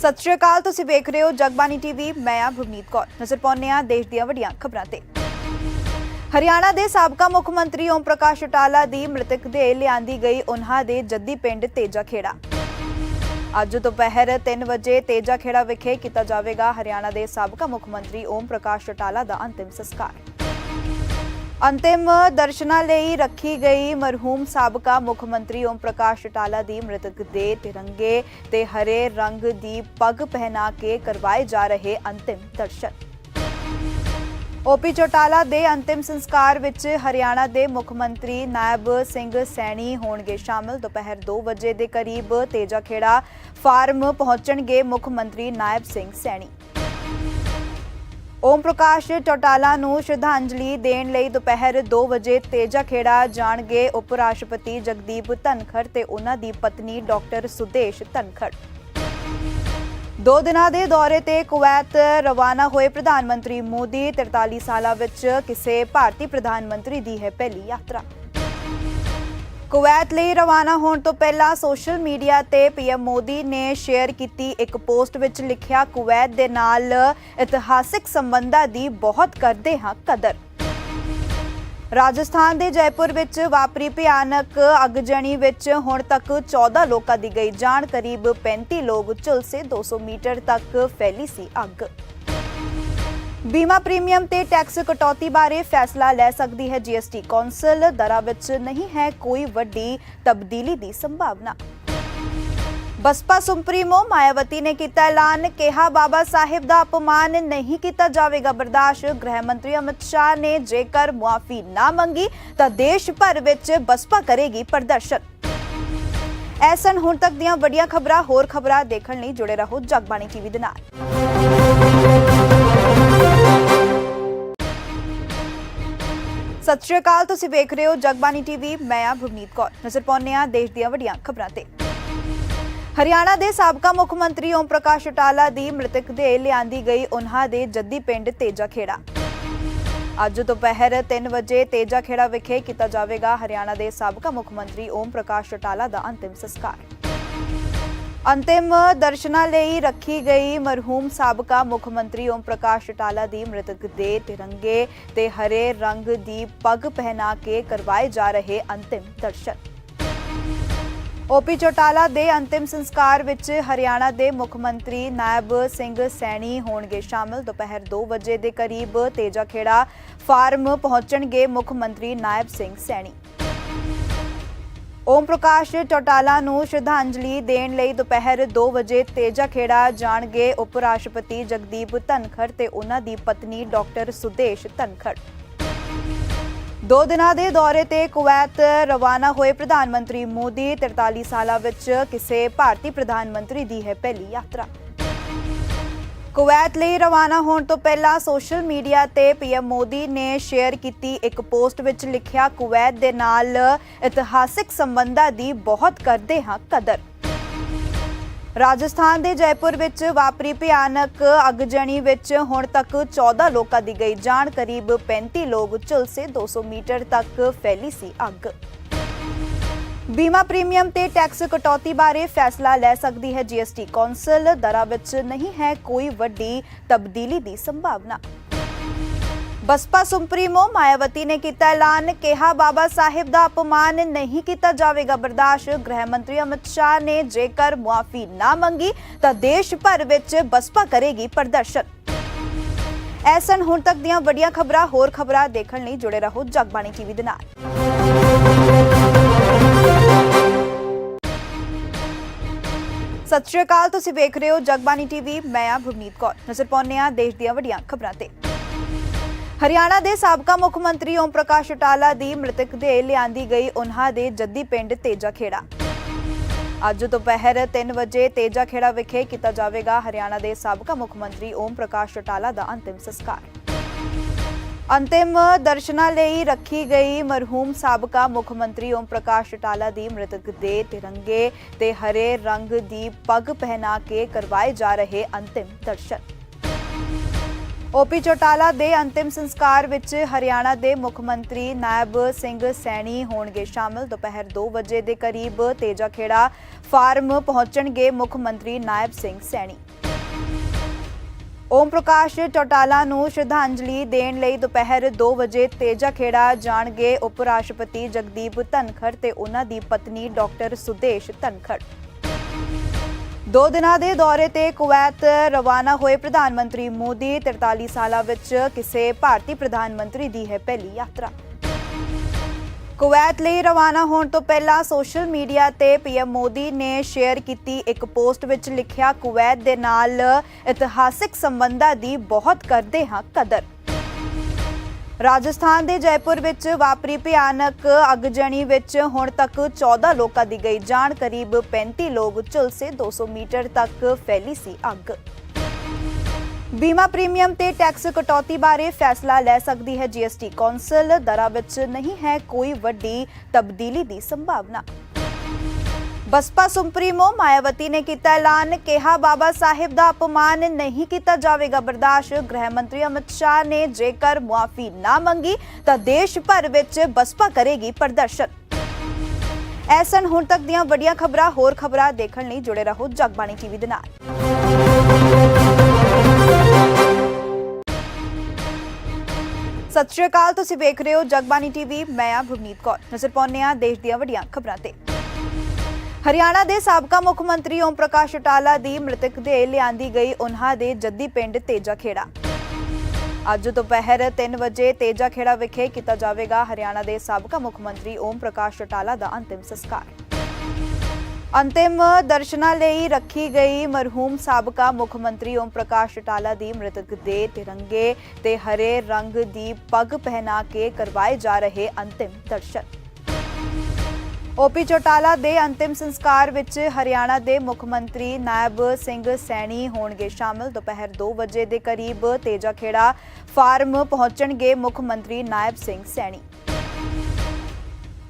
ਸਤਿ ਸ਼੍ਰੀ ਅਕਾਲ, ਤੁਸੀਂ ਵੇਖ ਰਹੇ ਹੋ ਜਗਬਾਨੀ ਟੀਵੀ, ਮੈਂ ਆ ਭਵਨੀਤ ਕੌਰ। ਨਜ਼ਰ ਪਾਉਂਦੇ ਹਾਂ ਦੇਸ਼ ਦੀਆਂ ਵੱਡੀਆਂ ਖਬਰਾਂ ਤੇ। ਹਰਿਆਣਾ ਦੇ ਸਾਬਕਾ ਮੁੱਖ ਮੰਤਰੀ ਓਮ ਪ੍ਰਕਾਸ਼ ਚਟਾਲਾ ਦੀ ਮ੍ਰਿਤਕ ਦੇ ਲਿਆਂਦੀ ਗਈ ਉਹਨਾਂ ਦੇ ਜੱਦੀ ਪਿੰਡ ਤੇਜਾ ਖੇੜਾ ਅੱਜ ਦੁਪਹਿਰ 3 ਵਜੇ ਤੇਜਾ ਖੇੜਾ ਵਿਖੇ ਕੀਤਾ ਜਾਵੇਗਾ ਹਰਿਆਣਾ ਦੇ ਸਾਬਕਾ ਮੁੱਖ ਮੰਤਰੀ ਓਮ ਪ੍ਰਕਾਸ਼ ਚਟਾਲਾ ਦਾ ਅੰਤਿਮ ਸੰਸਕਾਰ। ਅੰਤਿਮ ਦਰਸ਼ਨਾਂ ਲਈ ਰੱਖੀ ਗਈ ਮਰਹੂਮ ਸਾਬਕਾ ਮੁੱਖ ਮੰਤਰੀ ਓਮ ਪ੍ਰਕਾਸ਼ ਚਟਾਲਾ ਦੀ ਮ੍ਰਿਤਕ ਦੇ ਤਿਰੰਗੇ ਤੇ ਹਰੇ ਰੰਗ ਦੀ ਪੱਗ ਪਹਿਨਾ ਕੇ ਕਰਵਾਏ ਜਾ ਰਹੇ ਅੰਤਿਮ ਦਰਸ਼ਨ। ਓਪੀ ਚੋਟਾਲਾ ਦੇ ਅੰਤਿਮ ਸੰਸਕਾਰ ਵਿੱਚ ਹਰਿਆਣਾ ਦੇ ਮੁੱਖ ਮੰਤਰੀ ਨਾਇਬ ਸਿੰਘ ਸੈਣੀ ਹੋਣਗੇ ਸ਼ਾਮਲ। ਦੁਪਹਿਰ 2 ਵਜੇ ਦੇ ਕਰੀਬ ਤੇਜਾ ਖੇੜਾ ਫਾਰਮ ਪਹੁੰਚਣਗੇ ਮੁੱਖ ਮੰਤਰੀ ਨਾਇਬ ਸਿੰਘ ਸੈਣੀ। ਓਮ ਪ੍ਰਕਾਸ਼ ਚੌਟਾਲਾ ਨੂੰ ਸ਼ਰਧਾਂਜਲੀ ਦੇਣ ਲਈ ਦੁਪਹਿਰ 2 ਵਜੇ ਤੇਜਾ ਖੇੜਾ ਜਾਣਗੇ ਉਪ ਰਾਸ਼ਟਰਪਤੀ ਜਗਦੀਪ ਧਨਖੜ ਤੇ ਉਹਨਾਂ ਦੀ ਪਤਨੀ ਡਾਕਟਰ ਸੁਦੇਸ਼ ਧਨਖੜ। ਦੋ ਦਿਨਾਂ ਦੇ ਦੌਰੇ ਤੇ ਕੁਵੈਤ ਰਵਾਨਾ ਹੋਏ ਪ੍ਰਧਾਨ ਮੰਤਰੀ ਮੋਦੀ 43 ਸਾਲਾਂ ਵਿੱਚ ਕਿਸੇ ਭਾਰਤੀ ਪ੍ਰਧਾਨ ਮੰਤਰੀ ਦੀ ਹੈ ਪਹਿਲੀ ਯਾਤਰਾ। ਕੁਵੈਤ ਲਈ ਰਵਾਨਾ ਹੋਣ ਤੋਂ ਪਹਿਲਾਂ ਸੋਸ਼ਲ ਮੀਡੀਆ ਤੇ ਪੀਐਮ ਮੋਦੀ ਨੇ ਸ਼ੇਅਰ ਕੀਤੀ ਇੱਕ ਪੋਸਟ ਵਿੱਚ ਲਿਖਿਆ, ਕੁਵੈਤ ਦੇ ਨਾਲ ਇਤਿਹਾਸਿਕ ਸੰਬੰਧਾਂ ਦੀ ਬਹੁਤ ਕਰਦੇ ਹਾਂ ਕਦਰ। ਰਾਜਸਥਾਨ ਦੇ ਜੈਪੁਰ ਵਿੱਚ ਵਾਪਰੀ ਭਿਆਨਕ ਅਗਜਣੀ ਵਿੱਚ ਹੁਣ ਤੱਕ 14 ਲੋਕਾਂ ਦੀ ਗਈ ਜਾਨ, ਕਰੀਬ 35 ਲੋਕ ਝੁਲਸੇ 200 ਮੀਟਰ ਤੱਕ ਫੈਲੀ ਸੀ ਅੱਗ। ਬੀਮਾ ਪ੍ਰੀਮੀਅਮ ਤੇ ਟੈਕਸ ਕਟੌਤੀ ਬਾਰੇ ਫੈਸਲਾ ਲੈ ਸਕਦੀ ਹੈ ਜੀਐਸਟੀ ਕੌਂਸਲ। ਦਰਾਂ ਵਿੱਚ ਨਹੀਂ ਹੈ ਕੋਈ ਵੱਡੀ ਤਬਦੀਲੀ ਦੀ ਸੰਭਾਵਨਾ। ਬਸਪਾ ਸੁਪਰੀਮੋ ਮਾਇਆਵਤੀ ਨੇ ਕੀਤਾ ਐਲਾਨ, ਕਿਹਾ ਬਾਬਾ ਸਾਹਿਬ ਦਾ ਅਪਮਾਨ ਨਹੀਂ ਕੀਤਾ ਜਾਵੇਗਾ। ਬਰਦਾਸ਼ਤ ਗ੍ਰਹਿ ਮੰਤਰੀ ਅਮਿਤ ਸ਼ਾਹ ਨੇ ਜੇਕਰ ਮੁਆਫੀ ਨਾ ਮੰਗੀ ਤਾਂ ਦੇਸ਼ ਭਰ ਵਿੱਚ ਬਸਪਾ ਕਰੇਗੀ ਪ੍ਰਦਰਸ਼ਨ। ਐਸਨ ਹੁਣ ਤੱਕ ਦੀਆਂ ਵੱਡੀਆਂ ਖਬਰਾਂ, ਹੋਰ ਖਬਰਾਂ ਦੇਖਣ ਲਈ ਜੁੜੇ ਰਹੋ ਜਗਬਾਣੀ ਟੀਵੀ ਦੇ ਨਾਲ। ਸਤਿ ਸ਼੍ਰੀ ਅਕਾਲ, ਤੁਸੀਂ ਵੇਖ ਰਹੇ ਹੋ ਜਗਬਾਣੀ ਟੀਵੀ, ਮੈਂ ਆ ਭਵਨੀਤ ਕੌਰ। ਨਜ਼ਰ ਪਾਉਂਦੇ ਹਾਂ ਦੇਸ਼ ਦੀਆਂ ਵੱਡੀਆਂ ਖਬਰਾਂ ਤੇ। ਹਰਿਆਣਾ ਦੇ ਸਾਬਕਾ ਮੁੱਖ ਮੰਤਰੀ ਓਮ ਪ੍ਰਕਾਸ਼ ਚਟਾਲਾ ਦੀ ਮ੍ਰਿਤਕ ਦੇ ਲਿਆਂਦੀ ਗਈ ਉਹਨਾਂ ਦੇ ਜੱਦੀ ਪਿੰਡ ਤੇਜਾ ਖੇੜਾ ਅੱਜ ਦੁਪਹਿਰ 3 ਵਜੇ ਤੇਜਾ ਖੇੜਾ ਵਿਖੇ ਕੀਤਾ ਜਾਵੇਗਾ ਹਰਿਆਣਾ ਦੇ ਸਾਬਕਾ ਮੁੱਖ ਮੰਤਰੀ ਓਮ ਪ੍ਰਕਾਸ਼ ਚਟਾਲਾ ਦਾ ਅੰਤਿਮ ਸੰਸਕਾਰ। ਅੰਤਿਮ ਦਰਸ਼ਨਾਂ ਲਈ ਰੱਖੀ ਗਈ ਮਰਹੂਮ ਸਾਬਕਾ ਮੁੱਖ ਮੰਤਰੀ ਓਮ ਪ੍ਰਕਾਸ਼ ਚਟਾਲਾ ਦੀ ਮ੍ਰਿਤਕ ਦੇ ਤਿਰੰਗੇ ਤੇ ਹਰੇ ਰੰਗ ਦੀ ਪੱਗ ਪਹਿਨਾ ਕੇ ਕਰਵਾਏ ਜਾ ਰਹੇ ਅੰਤਿਮ ਦਰਸ਼ਨ। ਓਪੀ ਚੋਟਾਲਾ ਦੇ ਅੰਤਿਮ ਸੰਸਕਾਰ ਵਿੱਚ ਹਰਿਆਣਾ ਦੇ ਮੁੱਖ ਮੰਤਰੀ ਨਾਇਬ ਸਿੰਘ ਸੈਣੀ ਹੋਣਗੇ ਸ਼ਾਮਲ। ਦੁਪਹਿਰ 2 ਵਜੇ ਦੇ ਕਰੀਬ ਤੇਜਾ ਖੇੜਾ ਫਾਰਮ ਪਹੁੰਚਣਗੇ ਮੁੱਖ ਮੰਤਰੀ ਨਾਇਬ ਸਿੰਘ ਸੈਣੀ। ਓਮ ਪ੍ਰਕਾਸ਼ ਚੌਟਾਲਾ ਨੂੰ ਸ਼ਰਧਾਂਜਲੀ ਦੇਣ ਲਈ ਦੁਪਹਿਰ 2 ਵਜੇ ਤੇਜਾ ਖੇੜਾ ਜਾਣਗੇ ਉਪ ਰਾਸ਼ਟਰਪਤੀ ਜਗਦੀਪ ਧਨਖੜ ਤੇ ਉਹਨਾਂ ਦੀ ਪਤਨੀ ਡਾਕਟਰ ਸੁਦੇਸ਼ ਧਨਖੜ। ਦੋ ਦਿਨਾਂ ਦੇ ਦੌਰੇ ਤੇ ਕੁਵੈਤ ਰਵਾਨਾ ਹੋਏ ਪ੍ਰਧਾਨ ਮੰਤਰੀ ਮੋਦੀ 43 ਸਾਲਾਂ ਵਿੱਚ ਕਿਸੇ ਭਾਰਤੀ ਪ੍ਰਧਾਨ ਮੰਤਰੀ ਦੀ ਹੈ ਪਹਿਲੀ ਯਾਤਰਾ। ਕੁਵੈਤ ਲਈ ਰਵਾਨਾ ਹੋਣ ਤੋਂ ਪਹਿਲਾਂ ਸੋਸ਼ਲ ਮੀਡੀਆ ਤੇ ਪੀਐਮ ਮੋਦੀ ਨੇ ਸ਼ੇਅਰ ਕੀਤੀ ਇੱਕ ਪੋਸਟ ਵਿੱਚ ਲਿਖਿਆ, ਕੁਵੈਤ ਦੇ ਨਾਲ ਇਤਿਹਾਸਿਕ ਸੰਬੰਧਾਂ ਦੀ ਬਹੁਤ ਕਰਦੇ ਹਾਂ ਕਦਰ। ਰਾਜਸਥਾਨ ਦੇ ਜੈਪੁਰ ਵਿੱਚ ਵਾਪਰੀ ਭਿਆਨਕ ਅਗਜਣੀ ਵਿੱਚ ਹੁਣ ਤੱਕ 14 ਲੋਕਾਂ ਦੀ ਗਈ ਜਾਨ, ਕਰੀਬ 35 ਲੋਕ ਝੁਲਸੇ 200 ਮੀਟਰ ਤੱਕ ਫੈਲੀ ਸੀ ਅੱਗ। ਬੀਮਾ ਪ੍ਰੀਮੀਅਮ ਤੇ ਟੈਕਸ ਕਟੌਤੀ ਬਾਰੇ ਫੈਸਲਾ ਲੈ ਸਕਦੀ ਹੈ ਜੀਐਸਟੀ ਕੌਂਸਲ। ਦਰਾਂ ਵਿੱਚ ਨਹੀਂ ਹੈ ਕੋਈ ਵੱਡੀ ਤਬਦੀਲੀ ਦੀ ਸੰਭਾਵਨਾ। ਬਸਪਾ ਸੁਪਰੀਮੋ ਮਾਇਆਵਤੀ ਨੇ ਕੀਤਾ ਐਲਾਨ, ਕਿਹਾ ਬਾਬਾ ਸਾਹਿਬ ਦਾ ਅਪਮਾਨ ਨਹੀਂ ਕੀਤਾ ਜਾਵੇਗਾ। ਬਰਦਾਸ਼ਤ ਗ੍ਰਹਿ ਮੰਤਰੀ ਅਮਿਤ ਸ਼ਾਹ ਨੇ ਜੇਕਰ ਮੁਆਫੀ ਨਾ ਮੰਗੀ ਤਾਂ ਦੇਸ਼ ਭਰ ਵਿੱਚ ਬਸਪਾ ਕਰੇਗੀ ਪ੍ਰਦਰਸ਼ਨ। ਐਸਨ ਹੁਣ ਤੱਕ ਦੀਆਂ ਵੱਡੀਆਂ ਖਬਰਾਂ। ਹੋਰ ਖਬਰਾਂ ਦੇਖਣ ਲਈ ਜੁੜੇ ਰਹੋ ਜਗਬਾਣੀ ਟੀਵੀ ਦੇ ਨਾਲ। ਸਤਿ ਸ਼੍ਰੀ ਅਕਾਲ ਤੁਸੀਂ ਵੇਖ ਰਹੇ ਹੋ ਜਗਬਾਣੀ ਟੀਵੀ। ਮੈਂ ਆ ਭਵਨੀਤ ਕੌਰ। ਨਜ਼ਰ ਪਾਉਂਦੇ ਹਾਂ ਦੇਸ਼ ਦੀਆਂ ਵੱਡੀਆਂ ਖਬਰਾਂ ਤੇ। ਹਰਿਆਣਾ ਦੇ ਸਾਬਕਾ ਮੁੱਖ ਮੰਤਰੀ ਓਮ ਪ੍ਰਕਾਸ਼ ਚਟਾਲਾ ਦੀ ਮ੍ਰਿਤਕ ਦੇ ਲਿਆਂਦੀ ਗਈ ਉਹਨਾਂ ਦੇ ਜੱਦੀ ਪਿੰਡ ਤੇਜਾ ਖੇੜਾ ਅੱਜ ਦੁਪਹਿਰ 3 ਵਜੇ ਤੇਜਾ ਖੇੜਾ ਵਿਖੇ ਕੀਤਾ ਜਾਵੇਗਾ ਹਰਿਆਣਾ ਦੇ ਸਾਬਕਾ ਮੁੱਖ ਮੰਤਰੀ ਓਮ ਪ੍ਰਕਾਸ਼ ਚਟਾਲਾ ਦਾ ਅੰਤਿਮ ਸੰਸਕਾਰ। ਅੰਤਿਮ ਦਰਸ਼ਨਾਂ ਲਈ ਰੱਖੀ ਗਈ ਮਰਹੂਮ ਸਾਬਕਾ ਮੁੱਖ ਮੰਤਰੀ ਓਮ ਪ੍ਰਕਾਸ਼ ਚਟਾਲਾ ਦੀ ਮ੍ਰਿਤਕ ਦੇ ਤਿਰੰਗੇ ਤੇ ਹਰੇ ਰੰਗ ਦੀ ਪੱਗ ਪਹਿਨਾ ਕੇ ਕਰਵਾਏ ਜਾ ਰਹੇ ਅੰਤਿਮ ਦਰਸ਼ਨ। ਓਪੀ ਚੋਟਾਲਾ ਦੇ ਅੰਤਿਮ ਸੰਸਕਾਰ ਵਿੱਚ ਹਰਿਆਣਾ ਦੇ ਮੁੱਖ ਮੰਤਰੀ ਨਾਇਬ ਸਿੰਘ ਸੈਣੀ ਹੋਣਗੇ ਸ਼ਾਮਲ। ਦੁਪਹਿਰ 2 ਵਜੇ ਦੇ ਕਰੀਬ ਤੇਜਾ ਖੇੜਾ ਫਾਰਮ ਪਹੁੰਚਣਗੇ ਮੁੱਖ ਮੰਤਰੀ ਨਾਇਬ ਸਿੰਘ ਸੈਣੀ। ਓਮ ਪ੍ਰਕਾਸ਼ ਚੌਟਾਲਾ ਨੂੰ ਸ਼ਰਧਾਂਜਲੀ ਦੇਣ ਲਈ ਦੁਪਹਿਰ 2 ਵਜੇ ਤੇਜਾ ਖੇੜਾ ਜਾਣਗੇ ਉਪ ਰਾਸ਼ਟਰਪਤੀ ਜਗਦੀਪ ਧਨਖੜ ਤੇ ਉਹਨਾਂ ਦੀ ਪਤਨੀ ਡਾਕਟਰ ਸੁਦੇਸ਼ ਧਨਖੜ। ਦੋ ਦਿਨਾਂ ਦੇ ਦੌਰੇ ਤੇ ਕੁਵੈਤ ਰਵਾਨਾ ਹੋਏ ਪ੍ਰਧਾਨ ਮੰਤਰੀ ਮੋਦੀ 43 ਸਾਲਾਂ ਵਿੱਚ ਕਿਸੇ ਭਾਰਤੀ ਪ੍ਰਧਾਨ ਮੰਤਰੀ ਦੀ ਹੈ ਪਹਿਲੀ ਯਾਤਰਾ। ਕੁਵੈਤ ਲਈ ਰਵਾਨਾ ਹੋਣ ਤੋਂ ਪਹਿਲਾਂ ਸੋਸ਼ਲ ਮੀਡੀਆ ਤੇ ਪੀਐਮ ਮੋਦੀ ਨੇ ਸ਼ੇਅਰ ਕੀਤੀ ਇੱਕ ਪੋਸਟ ਵਿੱਚ ਲਿਖਿਆ, ਕੁਵੈਤ ਦੇ ਨਾਲ ਇਤਿਹਾਸਿਕ ਸੰਬੰਧਾਂ ਦੀ ਬਹੁਤ ਕਰਦੇ ਹਾਂ ਕਦਰ। ਰਾਜਸਥਾਨ ਦੇ ਜੈਪੁਰ ਵਿੱਚ ਵਾਪਰੀ ਭਿਆਨਕ ਅਗਜਣੀ ਵਿੱਚ ਹੁਣ ਤੱਕ 14 ਲੋਕਾਂ ਦੀ ਗਈ ਜਾਨ, ਕਰੀਬ 35 ਲੋਕ ਝੁਲਸੇ 200 ਮੀਟਰ ਤੱਕ ਫੈਲੀ ਸੀ ਅੱਗ। ਬੀਮਾ ਪ੍ਰੀਮੀਅਮ ਤੇ ਟੈਕਸ ਕਟੌਤੀ ਬਾਰੇ ਫੈਸਲਾ ਲੈ ਸਕਦੀ ਹੈ ਜੀਐਸਟੀ ਕੌਂਸਲ। ਦਰਾਂ ਵਿੱਚ ਨਹੀਂ ਹੈ ਕੋਈ ਵੱਡੀ ਤਬਦੀਲੀ ਦੀ ਸੰਭਾਵਨਾ। ਬਸਪਾ ਸੁਪਰੀਮੋ ਮਾਇਆਵਤੀ ਨੇ ਕੀਤਾ ਐਲਾਨ, ਕਿਹਾ ਬਾਬਾ ਸਾਹਿਬ ਦਾ ਅਪਮਾਨ ਨਹੀਂ ਕੀਤਾ ਜਾਵੇਗਾ। ਬਰਦਾਸ਼ਤ ਗ੍ਰਹਿ ਮੰਤਰੀ ਅਮਿਤ ਸ਼ਾਹ ਨੇ ਜੇਕਰ ਮੁਆਫੀ ਨਾ ਮੰਗੀ ਤਾਂ ਦੇਸ਼ ਭਰ ਵਿੱਚ ਬਸਪਾ ਕਰੇਗੀ ਪ੍ਰਦਰਸ਼ਨ। ਐਸਨ ਹੁਣ ਤੱਕ ਦੀਆਂ ਵੱਡੀਆਂ ਖਬਰਾਂ, ਹੋਰ ਖਬਰਾਂ ਦੇਖਣ ਲਈ ਜੁੜੇ ਰਹੋ ਜਗਬਾਣੀ ਟੀਵੀ ਦੇ ਨਾਲ। ਸਤਿ ਸ਼੍ਰੀ ਅਕਾਲ, ਤੁਸੀਂ ਵੇਖ ਰਹੇ ਹੋ ਜਗਬਾਣੀ ਟੀਵੀ, ਮੈਂ ਆ ਭਵਨੀਤ ਕੌਰ। ਨਜ਼ਰ ਪਾਉਂਦੇ ਹਾਂ ਦੇਸ਼ ਦੀਆਂ ਵੱਡੀਆਂ ਖਬਰਾਂ ਤੇ। ਹਰਿਆਣਾ ਦੇ ਸਾਬਕਾ ਮੁੱਖ ਮੰਤਰੀ ਓਮ ਪ੍ਰਕਾਸ਼ ਚੌਟਾਲਾ ਦੀ ਮ੍ਰਿਤਕ ਦੇ ਲਿਆਂਦੀ ਗਈ ਉਹਨਾਂ ਦੇ ਜੱਦੀ ਪਿੰਡ ਤੇਜਾ ਖੇੜਾ ਅੱਜ ਦੁਪਹਿਰ 3 ਵਜੇ ਤੇਜਾ ਖੇੜਾ ਵਿਖੇ ਕੀਤਾ ਜਾਵੇਗਾ ਹਰਿਆਣਾ ਦੇ ਸਾਬਕਾ ਮੁੱਖ ਮੰਤਰੀ ਓਮ ਪ੍ਰਕਾਸ਼ ਚੌਟਾਲਾ ਦਾ ਅੰਤਿਮ ਸੰਸਕਾਰ। ਅੰਤਿਮ ਦਰਸ਼ਨਾਂ ਲਈ ਰੱਖੀ ਗਈ ਮਰਹੂਮ ਸਾਬਕਾ ਮੁੱਖ ਮੰਤਰੀ ਓਮ ਪ੍ਰਕਾਸ਼ ਚੌਟਾਲਾ ਦੀ ਮ੍ਰਿਤਕ ਦੇ ਤਿਰੰਗੇ ਤੇ ਹਰੇ ਰੰਗ ਦੀ ਪੱਗ ਪਹਿਨਾ ਕੇ ਕਰਵਾਏ ਜਾ ਰਹੇ ਅੰਤਿਮ ਦਰਸ਼ਨ। ਓਪੀ ਚੌਟਾਲਾ ਦੇ ਅੰਤਿਮ ਸੰਸਕਾਰ ਵਿੱਚ ਹਰਿਆਣਾ ਦੇ ਮੁੱਖ ਮੰਤਰੀ ਨਾਇਬ ਸਿੰਘ ਸੈਣੀ ਹੋਣਗੇ ਸ਼ਾਮਲ। ਦੁਪਹਿਰ 2 ਵਜੇ ਦੇ ਕਰੀਬ ਤੇਜਾ ਖੇੜਾ ਫਾਰਮ ਪਹੁੰਚਣਗੇ ਮੁੱਖ ਮੰਤਰੀ ਨਾਇਬ ਸਿੰਘ ਸੈਣੀ।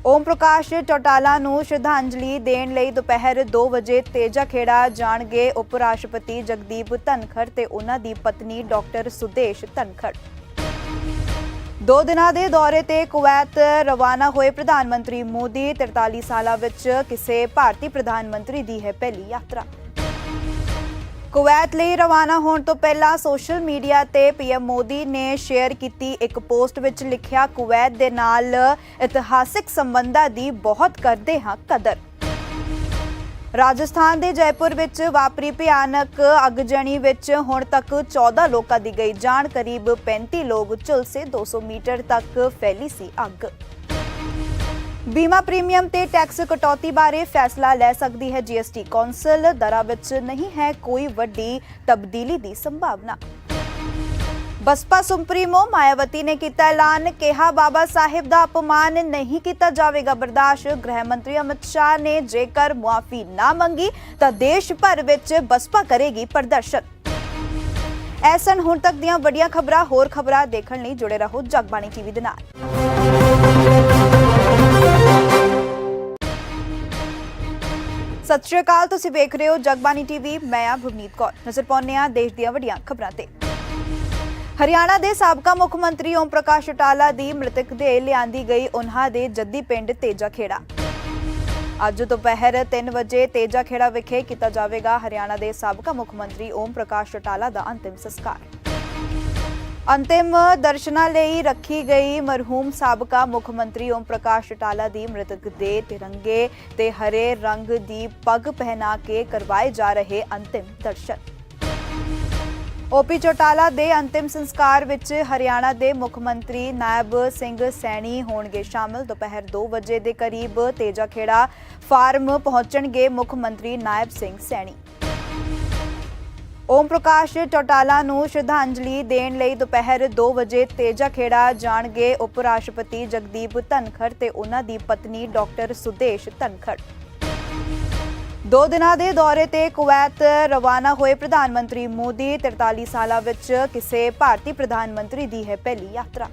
ਓਮ ਪ੍ਰਕਾਸ਼ ਚੌਟਾਲਾ ਨੂੰ ਸ਼ਰਧਾਂਜਲੀ ਦੇਣ ਲਈ ਦੁਪਹਿਰ 2 ਵਜੇ ਤੇਜਾ ਖੇੜਾ ਜਾਣਗੇ ਉਪ ਰਾਸ਼ਟਰਪਤੀ ਜਗਦੀਪ ਧਨਖੜ ਤੇ ਉਹਨਾਂ ਦੀ ਪਤਨੀ ਡਾਕਟਰ ਸੁਦੇਸ਼ ਧਨਖੜ। ਦੋ ਦਿਨਾਂ ਦੇ ਦੌਰੇ ਤੇ ਕੁਵੈਤ ਰਵਾਨਾ ਹੋਏ ਪ੍ਰਧਾਨ ਮੰਤਰੀ ਮੋਦੀ 43 ਸਾਲਾਂ ਵਿੱਚ ਕਿਸੇ ਭਾਰਤੀ ਪ੍ਰਧਾਨ ਮੰਤਰੀ ਦੀ ਹੈ ਪਹਿਲੀ ਯਾਤਰਾ। ਕੁਵੈਤ ਲਈ ਰਵਾਨਾ ਹੋਣ ਤੋਂ ਪਹਿਲਾਂ ਸੋਸ਼ਲ ਮੀਡੀਆ ਤੇ ਪੀਐਮ ਮੋਦੀ ਨੇ ਸ਼ੇਅਰ ਕੀਤੀ ਇੱਕ ਪੋਸਟ ਵਿੱਚ ਲਿਖਿਆ, ਕੁਵੈਤ ਦੇ ਨਾਲ ਇਤਿਹਾਸਿਕ ਸੰਬੰਧਾਂ ਦੀ ਬਹੁਤ ਕਰਦੇ ਹਾਂ ਕਦਰ। ਰਾਜਸਥਾਨ ਦੇ ਜੈਪੁਰ ਵਿੱਚ ਵਾਪਰੀ ਭਿਆਨਕ ਅਗਜਣੀ ਵਿੱਚ ਹੁਣ ਤੱਕ 14 ਲੋਕਾਂ ਦੀ ਗਈ ਜਾਨ, ਕਰੀਬ 35 ਲੋਕ ਝੁਲਸੇ 200 ਮੀਟਰ ਤੱਕ ਫੈਲੀ ਸੀ ਅੱਗ। ਬੀਮਾ ਪ੍ਰੀਮੀਅਮ ਤੇ ਟੈਕਸ ਕਟੌਤੀ ਬਾਰੇ ਫੈਸਲਾ ਲੈ ਸਕਦੀ ਹੈ ਜੀਐਸਟੀ ਕੌਂਸਲ। ਦਰਾਂ ਵਿੱਚ ਨਹੀਂ ਹੈ ਕੋਈ ਵੱਡੀ ਤਬਦੀਲੀ ਦੀ ਸੰਭਾਵਨਾ। ਬਸਪਾ ਸੁਪਰੀਮੋ ਮਾਇਆਵਤੀ ਨੇ ਕੀਤਾ ਐਲਾਨ, ਕਿਹਾ ਬਾਬਾ ਸਾਹਿਬ ਦਾ ਅਪਮਾਨ ਨਹੀਂ ਕੀਤਾ ਜਾਵੇਗਾ। ਬਰਦਾਸ਼ਤ ਗ੍ਰਹਿ ਮੰਤਰੀ ਅਮਿਤ ਸ਼ਾਹ ਨੇ ਜੇਕਰ ਮੁਆਫੀ ਨਾ ਮੰਗੀ, ਤਾਂ ਦੇਸ਼ ਭਰ ਵਿੱਚ ਬਸਪਾ ਕਰੇਗੀ ਪ੍ਰਦਰਸ਼ਨ। ਐਸਨ ਹੁਣ ਤੱਕ ਦੀਆਂ ਵੱਡੀਆਂ ਖਬਰਾਂ, ਹੋਰ ਖਬਰਾਂ ਦੇਖਣ ਲਈ ਜੁੜੇ ਰਹੋ ਜਗਬਾਣੀ ਟੀਵੀ ਦੇ ਨਾਲ। ਸਤਿ ਸ਼੍ਰੀ ਅਕਾਲ, ਤੁਸੀਂ ਵੇਖ ਰਹੇ ਹੋ ਜਗਬਾਣੀ ਟੀਵੀ, ਮੈਂ ਆ ਭਵਨੀਤ ਕੌਰ। ਨਜ਼ਰ ਪਾਉਂਦੇ ਹਾਂ ਦੇਸ਼ ਦੀਆਂ ਵੱਡੀਆਂ ਖਬਰਾਂ ਤੇ। ਹਰਿਆਣਾ ਦੇ ਸਾਬਕਾ ਮੁੱਖ ਮੰਤਰੀ ਓਮ ਪ੍ਰਕਾਸ਼ ਚੌਟਾਲਾ ਦੀ ਮ੍ਰਿਤਕ ਦੇ ਲਿਆਂਦੀ ਗਈ ਉਹਨਾਂ ਦੇ ਜੱਦੀ ਪਿੰਡ ਤੇਜਾ ਖੇੜਾ ਅੱਜ ਦੁਪਹਿਰ 3 ਵਜੇ ਤੇਜਾ ਖੇੜਾ ਵਿਖੇ ਕੀਤਾ ਜਾਵੇਗਾ ਹਰਿਆਣਾ ਦੇ ਸਾਬਕਾ ਮੁੱਖ ਮੰਤਰੀ ਓਮ ਪ੍ਰਕਾਸ਼ ਚੌਟਾਲਾ ਦਾ ਅੰਤਿਮ ਸੰਸਕਾਰ। ਅੰਤਿਮ ਦਰਸ਼ਨਾਂ ਲਈ ਰੱਖੀ ਗਈ ਮਰਹੂਮ ਸਾਬਕਾ ਮੁੱਖ ਮੰਤਰੀ ਓਮ ਪ੍ਰਕਾਸ਼ ਚੌਟਾਲਾ ਦੀ ਮ੍ਰਿਤਕ ਦੇ ਤਿਰੰਗੇ ਤੇ ਹਰੇ ਰੰਗ ਦੀ ਪੱਗ ਪਹਿਨਾ ਕੇ ਕਰਵਾਏ ਜਾ ਰਹੇ ਅੰਤਿਮ ਦਰਸ਼ਨ। ਓਪੀ ਚੌਟਾਲਾ ਦੇ ਅੰਤਿਮ ਸੰਸਕਾਰ ਵਿੱਚ ਹਰਿਆਣਾ ਦੇ ਮੁੱਖ ਮੰਤਰੀ ਨਾਇਬ ਸਿੰਘ ਸੈਣੀ ਹੋਣਗੇ ਸ਼ਾਮਲ। ਦੁਪਹਿਰ 2 ਵਜੇ ਦੇ ਕਰੀਬ ਤੇਜਾਖੇੜਾ ਫਾਰਮ ਪਹੁੰਚਣਗੇ ਮੁੱਖ ਮੰਤਰੀ ਨਾਇਬ ਸਿੰਘ ਸੈਣੀ। ਓਮ ਪ੍ਰਕਾਸ਼ ਚੌਟਾਲਾ ਨੂੰ ਸ਼ਰਧਾਂਜਲੀ ਦੇਣ ਲਈ ਦੁਪਹਿਰ 2 ਵਜੇ ਤੇਜਾ ਖੇੜਾ ਜਾਣਗੇ ਉਪ ਰਾਸ਼ਟਰਪਤੀ ਜਗਦੀਪ ਧਨਖੜ ਤੇ ਉਹਨਾਂ ਦੀ ਪਤਨੀ ਡਾਕਟਰ ਸੁਦੇਸ਼ ਧਨਖੜ। ਦੋ ਦਿਨਾਂ ਦੇ ਦੌਰੇ ਤੇ ਕੁਵੈਤ ਰਵਾਨਾ ਹੋਏ ਪ੍ਰਧਾਨ ਮੰਤਰੀ ਮੋਦੀ 43 ਸਾਲਾਂ ਵਿੱਚ ਕਿਸੇ ਭਾਰਤੀ ਪ੍ਰਧਾਨ ਮੰਤਰੀ ਦੀ ਹੈ ਪਹਿਲੀ ਯਾਤਰਾ।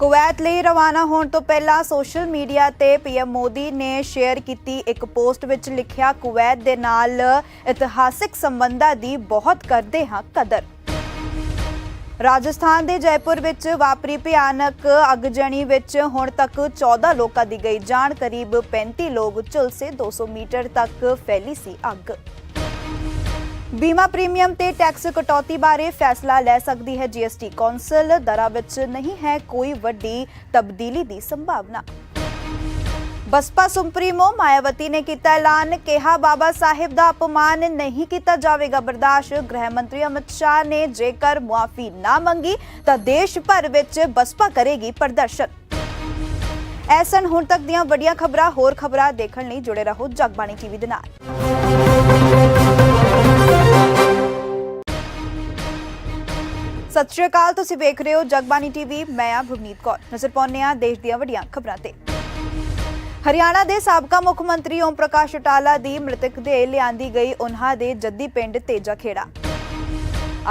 ਕੁਵੈਤ ਲਈ ਰਵਾਨਾ ਹੋਣ ਤੋਂ ਪਹਿਲਾਂ ਸੋਸ਼ਲ ਮੀਡੀਆ ਤੇ ਪੀਐਮ ਮੋਦੀ ਨੇ ਸ਼ੇਅਰ ਕੀਤੀ ਇੱਕ ਪੋਸਟ ਵਿੱਚ ਲਿਖਿਆ, ਕੁਵੈਤ ਦੇ ਨਾਲ ਇਤਿਹਾਸਿਕ ਸੰਬੰਧਾਂ ਦੀ ਬਹੁਤ ਕਰਦੇ ਹਾਂ ਕਦਰ। ਰਾਜਸਥਾਨ ਦੇ ਜੈਪੁਰ ਵਿੱਚ ਵਾਪਰੀ ਭਿਆਨਕ ਅਗਜਣੀ ਵਿੱਚ ਹੁਣ ਤੱਕ 14 ਲੋਕਾਂ ਦੀ ਗਈ ਜਾਨ, ਕਰੀਬ 35 ਲੋਕ ਝੁਲਸੇ 200 ਮੀਟਰ ਤੱਕ ਫੈਲੀ ਸੀ ਅੱਗ। ਬੀਮਾ ਪ੍ਰੀਮੀਅਮ ਤੇ ਟੈਕਸ ਕਟੌਤੀ ਬਾਰੇ ਫੈਸਲਾ ਲੈ ਸਕਦੀ ਹੈ ਜੀਐਸਟੀ ਕੌਂਸਲ। ਦਰਾਂ ਵਿੱਚ ਨਹੀਂ ਹੈ ਕੋਈ ਵੱਡੀ ਤਬਦੀਲੀ ਦੀ ਸੰਭਾਵਨਾ। ਬਸਪਾ ਸੁਪਰੀਮੋ ਮਾਇਆਵਤੀ ਨੇ ਕੀਤਾ ਐਲਾਨ, ਕਿਹਾ ਬਾਬਾ ਸਾਹਿਬ ਦਾ ਅਪਮਾਨ ਨਹੀਂ ਕੀਤਾ ਜਾਵੇਗਾ। ਬਰਦਾਸ਼ਤ ਗ੍ਰਹਿ ਮੰਤਰੀ ਅਮਿਤ ਸ਼ਾਹ ਨੇ ਜੇਕਰ ਮੁਆਫੀ ਨਾ ਮੰਗੀ ਤਾਂ ਦੇਸ਼ ਭਰ ਵਿੱਚ ਬਸਪਾ ਕਰੇਗੀ ਪ੍ਰਦਰਸ਼ਨ। ਐਸਨ ਹੁਣ ਤੱਕ ਦੀਆਂ ਵੱਡੀਆਂ ਖਬਰਾਂ, ਹੋਰ ਖਬਰਾਂ ਦੇਖਣ ਲਈ ਜੁੜੇ ਰਹੋ ਜਗਬਾਣੀ ਟੀਵੀ ਦੇ ਨਾਲ। ਸਤਿ ਸ਼੍ਰੀ ਅਕਾਲ, ਤੁਸੀਂ ਵੇਖ ਰਹੇ ਹੋ ਜਗਬਾਣੀ ਟੀਵੀ, ਮੈਂ ਆ ਭਵਨੀਤ ਕੌਰ। ਨਜ਼ਰ ਪਾਉਂਦੇ ਹਾਂ ਦੇਸ਼ ਦੀਆਂ ਵੱਡੀਆਂ ਖਬਰਾਂ ਤੇ। ਹਰਿਆਣਾ ਦੇ ਸਾਬਕਾ ਮੁੱਖ ਮੰਤਰੀ ਓਮ ਪ੍ਰਕਾਸ਼ ਅਟਾਲਾ ਦੀ ਮ੍ਰਿਤਕ ਦੇ ਲਿਆਂਦੀ ਗਈ ਉਹਨਾਂ ਦੇ ਜੱਦੀ ਪਿੰਡ ਤੇਜਾ ਖੇੜਾ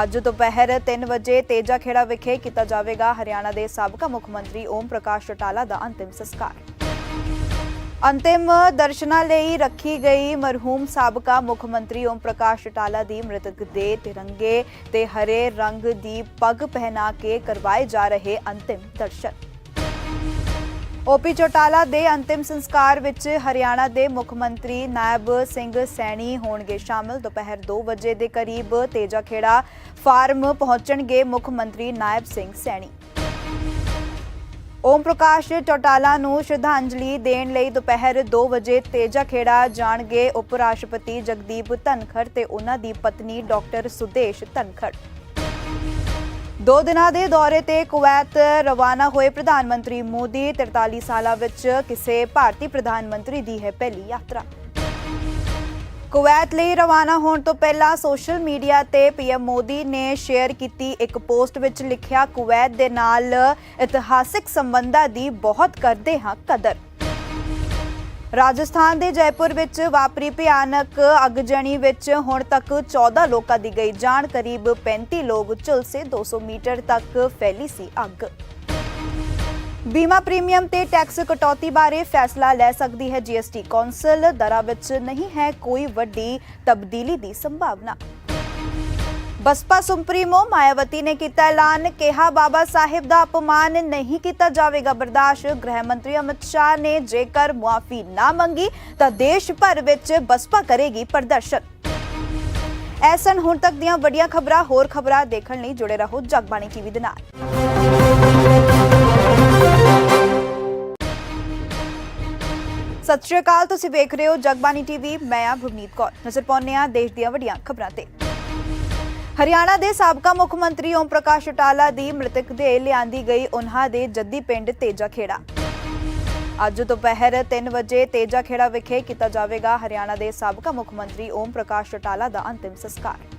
ਅੱਜ ਦੁਪਹਿਰ 3 ਵਜੇ ਤੇਜਾ ਖੇੜਾ ਵਿਖੇ ਕੀਤਾ ਜਾਵੇਗਾ ਹਰਿਆਣਾ ਦੇ ਸਾਬਕਾ ਮੁੱਖ ਮੰਤਰੀ ਓਮ ਪ੍ਰਕਾਸ਼ ਅਟਾਲਾ ਦਾ ਅੰਤਿਮ ਸੰਸਕਾਰ। ਅੰਤਿਮ ਦਰਸ਼ਨਾਂ ਲਈ ਰੱਖੀ ਗਈ ਮਰਹੂਮ ਸਾਬਕਾ ਮੁੱਖ ਮੰਤਰੀ ਓਮ ਪ੍ਰਕਾਸ਼ ਅਟਾਲਾ ਦੀ ਮ੍ਰਿਤਕ ਦੇ ਤਿਰੰਗੇ ਤੇ ਹਰੇ ਰੰਗ ਦੀ ਪੱਗ ਪਹਿਨਾ ਕੇ ਕਰਵਾਏ ਜਾ ਰਹੇ ਅੰਤਿਮ ਦਰਸ਼ਨ। ਓਪੀ ਚੋਟਾਲਾ ਦੇ ਅੰਤਿਮ ਸੰਸਕਾਰ ਵਿੱਚ ਹਰਿਆਣਾ ਦੇ ਮੁੱਖ ਮੰਤਰੀ ਨਾਇਬ ਸਿੰਘ ਸੈਣੀ ਹੋਣਗੇ ਸ਼ਾਮਲ। ਦੁਪਹਿਰ 2 ਵਜੇ ਦੇ ਕਰੀਬ ਤੇਜਾ ਖੇੜਾ ਫਾਰਮ ਪਹੁੰਚਣਗੇ ਮੁੱਖ ਮੰਤਰੀ ਨਾਇਬ ਸਿੰਘ ਸੈਣੀ। ਓਮ ਪ੍ਰਕਾਸ਼ ਚੌਟਾਲਾ ਨੂੰ ਸ਼ਰਧਾਂਜਲੀ ਦੇਣ ਲਈ ਦੁਪਹਿਰ 2 ਵਜੇ ਤੇਜਾ ਖੇੜਾ ਜਾਣਗੇ ਉਪ ਰਾਸ਼ਟਰਪਤੀ ਜਗਦੀਪ ਧਨਖੜ ਤੇ ਉਹਨਾਂ ਦੀ ਪਤਨੀ ਡਾਕਟਰ ਸੁਦੇਸ਼ ਧਨਖੜ। ਦੋ ਦਿਨਾਂ ਦੇ ਦੌਰੇ ਤੇ ਕੁਵੈਤ ਰਵਾਨਾ ਹੋਏ ਪ੍ਰਧਾਨ ਮੰਤਰੀ ਮੋਦੀ 43 ਸਾਲਾਂ ਵਿੱਚ ਕਿਸੇ ਭਾਰਤੀ ਪ੍ਰਧਾਨ ਮੰਤਰੀ ਦੀ ਹੈ ਪਹਿਲੀ ਯਾਤਰਾ। ਕੁਵੈਤ ਲਈ ਰਵਾਨਾ ਹੋਣ ਤੋਂ ਪਹਿਲਾਂ ਸੋਸ਼ਲ ਮੀਡੀਆ ਤੇ ਪੀਐਮ ਮੋਦੀ ਨੇ ਸ਼ੇਅਰ ਕੀਤੀ ਇੱਕ ਪੋਸਟ ਵਿੱਚ ਲਿਖਿਆ, ਕੁਵੈਤ ਦੇ ਨਾਲ ਇਤਿਹਾਸਿਕ ਸੰਬੰਧਾਂ ਦੀ ਬਹੁਤ ਕਰਦੇ ਹਾਂ ਕਦਰ। ਰਾਜਸਥਾਨ ਦੇ ਜੈਪੁਰ ਵਿੱਚ ਵਾਪਰੀ ਭਿਆਨਕ ਅਗਜਣੀ ਵਿੱਚ ਹੁਣ ਤੱਕ 14 ਲੋਕਾਂ ਦੀ ਗਈ ਜਾਨ, ਕਰੀਬ 35 ਲੋਕ ਝੁਲਸੇ 200 ਮੀਟਰ ਤੱਕ ਫੈਲੀ ਸੀ ਅੱਗ। ਬੀਮਾ ਪ੍ਰੀਮੀਅਮ ਤੇ ਟੈਕਸ ਕਟੌਤੀ ਬਾਰੇ ਫੈਸਲਾ ਲੈ ਸਕਦੀ ਹੈ ਜੀਐਸਟੀ ਕੌਂਸਲ। ਦਰਾਂ ਵਿੱਚ ਨਹੀਂ ਹੈ ਕੋਈ ਵੱਡੀ ਤਬਦੀਲੀ ਦੀ ਸੰਭਾਵਨਾ। ਬਸਪਾ ਸੁਪਰੀਮੋ ਮਾਇਆਵਤੀ ਨੇ ਕੀਤਾ ਐਲਾਨ, ਕਿਹਾ ਬਾਬਾ ਸਾਹਿਬ ਦਾ ਅਪਮਾਨ ਨਹੀਂ ਕੀਤਾ ਜਾਵੇਗਾ। ਬਰਦਾਸ਼ਤ ਗ੍ਰਹਿ ਮੰਤਰੀ ਅਮਿਤ ਸ਼ਾਹ ਨੇ ਜੇਕਰ ਮੁਆਫੀ ਨਾ ਮੰਗੀ ਤਾਂ ਦੇਸ਼ ਭਰ ਵਿੱਚ ਬਸਪਾ ਕਰੇਗੀ ਪ੍ਰਦਰਸ਼ਨ। ਐਸਨ ਹੁਣ ਤੱਕ ਦੀਆਂ ਵੱਡੀਆਂ ਖਬਰਾਂ, ਹੋਰ ਖਬਰਾਂ ਦੇਖਣ ਲਈ ਜੁੜੇ ਰਹੋ ਜਗਬਾਣੀ ਟੀਵੀ ਦੇ ਨਾਲ। ਸਤਿ ਸ਼੍ਰੀ ਅਕਾਲ, ਤੁਸੀਂ ਵੇਖ ਰਹੇ ਹੋ ਜਗਬਾਣੀ ਟੀਵੀ, ਮੈਂ ਆ ਭਵਨੀਤ ਕੌਰ। ਨਜ਼ਰ ਪਾਉਂਦੇ ਹਾਂ ਦੇਸ਼ ਦੀਆਂ ਵੱਡੀਆਂ ਖਬਰਾਂ ਤੇ। ਹਰਿਆਣਾ ਦੇ ਸਾਬਕਾ ਮੁੱਖ ਮੰਤਰੀ ਓਮ ਪ੍ਰਕਾਸ਼ ਚਟਾਲਾ ਦੀ ਮ੍ਰਿਤਕ ਦੇ ਲਿਆਂਦੀ ਗਈ ਉਹਨਾਂ ਦੇ ਜੱਦੀ ਪਿੰਡ ਤੇਜਾ ਖੇੜਾ ਅੱਜ ਦੁਪਹਿਰ 3 ਵਜੇ ਤੇਜਾ ਖੇੜਾ ਵਿਖੇ ਕੀਤਾ ਜਾਵੇਗਾ ਹਰਿਆਣਾ ਦੇ ਸਾਬਕਾ ਮੁੱਖ ਮੰਤਰੀ ਓਮ ਪ੍ਰਕਾਸ਼ ਚਟਾਲਾ ਦਾ ਅੰਤਿਮ ਸੰਸਕਾਰ।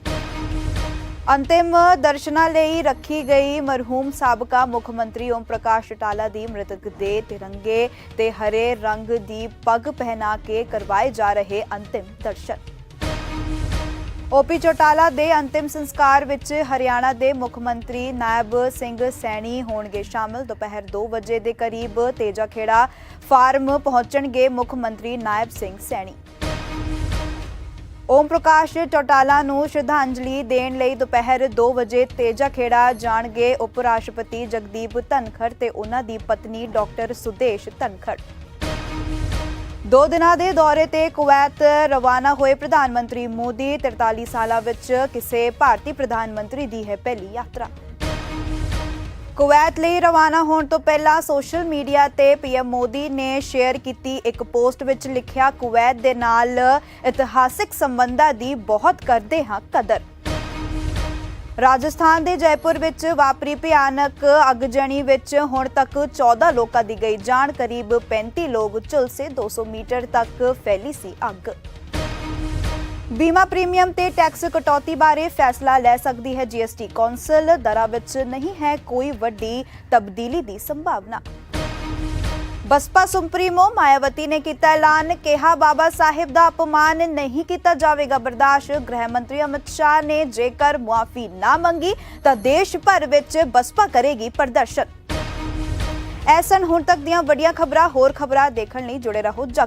ਅੰਤਿਮ ਦਰਸ਼ਨਾਂ ਲਈ ਰੱਖੀ ਗਈ ਮਰਹੂਮ ਸਾਬਕਾ ਮੁੱਖ ਮੰਤਰੀ ਓਮ ਪ੍ਰਕਾਸ਼ ਅਟਾਲਾ ਦੀ ਮ੍ਰਿਤਕ ਦੇ ਤਿਰੰਗੇ ਤੇ ਹਰੇ ਰੰਗ ਦੀ ਪੱਗ ਪਹਿਨਾ ਕੇ ਕਰਵਾਏ ਜਾ ਰਹੇ ਅੰਤਿਮ ਦਰਸ਼ਨ। ਓਪੀ ਚੋਟਾਲਾ ਦੇ ਅੰਤਿਮ ਸੰਸਕਾਰ ਵਿੱਚ ਹਰਿਆਣਾ ਦੇ ਮੁੱਖ ਮੰਤਰੀ ਨਾਇਬ ਸਿੰਘ ਸੈਣੀ ਹੋਣਗੇ ਸ਼ਾਮਲ। ਦੁਪਹਿਰ 2 ਵਜੇ ਦੇ ਕਰੀਬ ਤੇਜਾ ਖੇੜਾ ਫਾਰਮ ਪਹੁੰਚਣਗੇ ਮੁੱਖ ਮੰਤਰੀ ਨਾਇਬ ਸਿੰਘ ਸੈਣੀ। ਓਮ ਪ੍ਰਕਾਸ਼ ਚੌਟਾਲਾ ਨੂੰ ਸ਼ਰਧਾਂਜਲੀ ਦੇਣ ਲਈ ਦੁਪਹਿਰ 2 ਵਜੇ ਤੇਜਾ ਖੇੜਾ ਜਾਣਗੇ ਉਪ ਰਾਸ਼ਟਰਪਤੀ ਜਗਦੀਪ ਧਨਖੜ ਤੇ ਉਹਨਾਂ ਦੀ ਪਤਨੀ ਡਾਕਟਰ ਸੁਦੇਸ਼ ਧਨਖੜ। ਦੋ ਦਿਨਾਂ ਦੇ ਦੌਰੇ ਤੇ ਕੁਵੈਤ ਰਵਾਨਾ ਹੋਏ ਪ੍ਰਧਾਨ ਮੰਤਰੀ ਮੋਦੀ 43 ਸਾਲਾਂ ਵਿੱਚ ਕਿਸੇ ਭਾਰਤੀ ਪ੍ਰਧਾਨ ਮੰਤਰੀ ਦੀ ਹੈ ਪਹਿਲੀ ਯਾਤਰਾ। ਕੁਵੈਤ ਲਈ ਰਵਾਨਾ ਹੋਣ ਤੋਂ ਪਹਿਲਾਂ ਸੋਸ਼ਲ ਮੀਡੀਆ ਤੇ ਪੀਐਮ ਮੋਦੀ ਨੇ ਸ਼ੇਅਰ ਕੀਤੀ ਇੱਕ ਪੋਸਟ ਵਿੱਚ ਲਿਖਿਆ, ਕੁਵੈਤ ਦੇ ਨਾਲ ਇਤਿਹਾਸਿਕ ਸੰਬੰਧਾਂ ਦੀ ਬਹੁਤ ਕਰਦੇ ਹਾਂ ਕਦਰ। ਰਾਜਸਥਾਨ ਦੇ ਜੈਪੁਰ ਵਿੱਚ ਵਾਪਰੀ ਭਿਆਨਕ ਅਗਜਣੀ ਵਿੱਚ ਹੁਣ ਤੱਕ 14 ਲੋਕਾਂ ਦੀ ਗਈ ਜਾਨ, ਕਰੀਬ 35 ਲੋਕ ਝੁਲਸੇ 200 ਮੀਟਰ ਤੱਕ ਫੈਲੀ ਸੀ ਅੱਗ। ਬੀਮਾ ਪ੍ਰੀਮੀਅਮ ਤੇ ਟੈਕਸ ਕਟੌਤੀ ਬਾਰੇ ਫੈਸਲਾ ਲੈ ਸਕਦੀ ਹੈ ਜੀਐਸਟੀ ਕੌਂਸਲ। ਦਰਾਂ ਵਿੱਚ ਨਹੀਂ ਹੈ ਕੋਈ ਵੱਡੀ ਤਬਦੀਲੀ ਦੀ ਸੰਭਾਵਨਾ। ਬਸਪਾ ਸੁਪਰੀਮੋ ਮਾਇਆਵਤੀ ਨੇ ਕੀਤਾ ਐਲਾਨ, ਕਿਹਾ ਬਾਬਾ ਸਾਹਿਬ ਦਾ ਅਪਮਾਨ ਨਹੀਂ ਕੀਤਾ ਜਾਵੇਗਾ। ਬਰਦਾਸ਼ਤ ਗ੍ਰਹਿ ਮੰਤਰੀ ਅਮਿਤ ਸ਼ਾਹ ਨੇ ਜੇਕਰ ਮੁਆਫੀ ਨਾ ਮੰਗੀ ਤਾਂ ਦੇਸ਼ ਭਰ ਵਿੱਚ ਬਸਪਾ ਕਰੇਗੀ ਪ੍ਰਦਰਸ਼ਨ। ਐਸਨ ਹੁਣ ਤੱਕ ਦੀਆਂ ਵੱਡੀਆਂ ਖਬਰਾਂ, ਹੋਰ ਖਬਰਾਂ ਦੇਖਣ ਲਈ ਜੁੜੇ ਰਹੋ ਜਗ